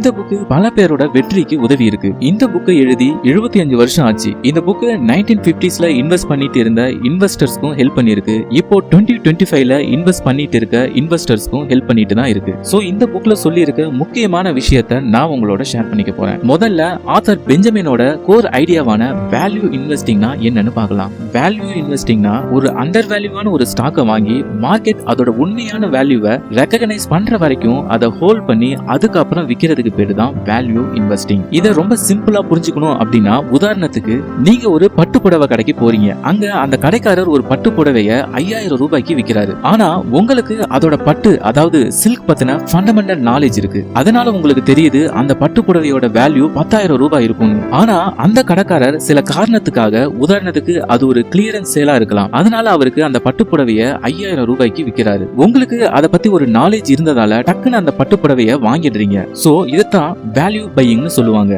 இந்த புக்கு பல பேரோட வெற்றிக்கு உதவி இருக்கு. இந்த புக்கை எழுதி 75 அஞ்சு வருஷம் ஆச்சு. இந்த புக்கு நைன்டீன் பிப்டிஸ்ல இன்வெஸ்ட் பண்ணிட்டு இருந்த இன்வெஸ்டர்ஸ்க்கும் ஹெல்ப் பண்ணிருக்கு இப்போ டுவெண்ட்டி டுவெண்ட்டி ஃபைவ்ல இன்வெஸ்ட் பண்ணிட்டு இருக்க இன்வெஸ்டர்ஸ்க்கும் ஹெல்ப் பண்ணிட்டு தான் இருக்கு. ஸோ இந்த புக்ல சொல்லி இருக்க முக்கியமான விஷயத்த நான் உங்களோட ஷேர் பண்ணிக்க போறேன். முதல்ல ஆத்தர் பெஞ்சமினோட கோர் ஐடியாவான வேல்யூ இன்வெஸ்டிங்னா என்னன்னு பார்க்கலாம். வேல்யூ இன்வெஸ்டிங்னா ஒரு அண்டர் வேல்யூவான ஒரு ஸ்டாக்கை வாங்கி மார்க்கெட் அதோட உண்மையான வேல்யூவை ரெக்கக்னைஸ் பண்ற வரைக்கும் அதை ஹோல்ட் பண்ணி அதுக்கப்புறம் விற்கிறதுக்கு விக்கிறதுக்கு பேரு தான் வேல்யூ இன்வெஸ்டிங் இதை ரொம்ப சிம்பிளா புரிஞ்சுக்கணும் அப்படின்னா உதாரணத்துக்கு நீங்க ஒரு பட்டு புடவை கடைக்கு போறீங்க. அங்க அந்த கடைக்காரர் ஒரு பட்டு புடவைய ஐயாயிரம் ரூபாய்க்கு விற்கிறாரு ஆனா உங்களுக்கு அதோட பட்டு அதாவது சில்க் பத்தின ஃபண்டமெண்டல் நாலேஜ் இருக்கு. அதனால உங்களுக்கு தெரியுது அந்த பட்டு புடவையோட வேல்யூ பத்தாயிரம் ரூபாய் இருக்கும் ஆனா அந்த கடைக்காரர் சில காரணத்துக்காக உதாரணத்துக்கு அது ஒரு கிளியரன்ஸ் சேலா இருக்கலாம். அதனால அவருக்கு அந்த பட்டு புடவைய ஐயாயிரம் ரூபாய்க்கு விற்கிறாரு உங்களுக்கு அதை பத்தி ஒரு நாலேஜ் இருந்ததால டக்குன்னு அந்த பட்டு புடவைய வாங்கிடுறீங்க சோ இதைத்தான் வேல்யூ பையிங்னு சொல்லுவாங்க.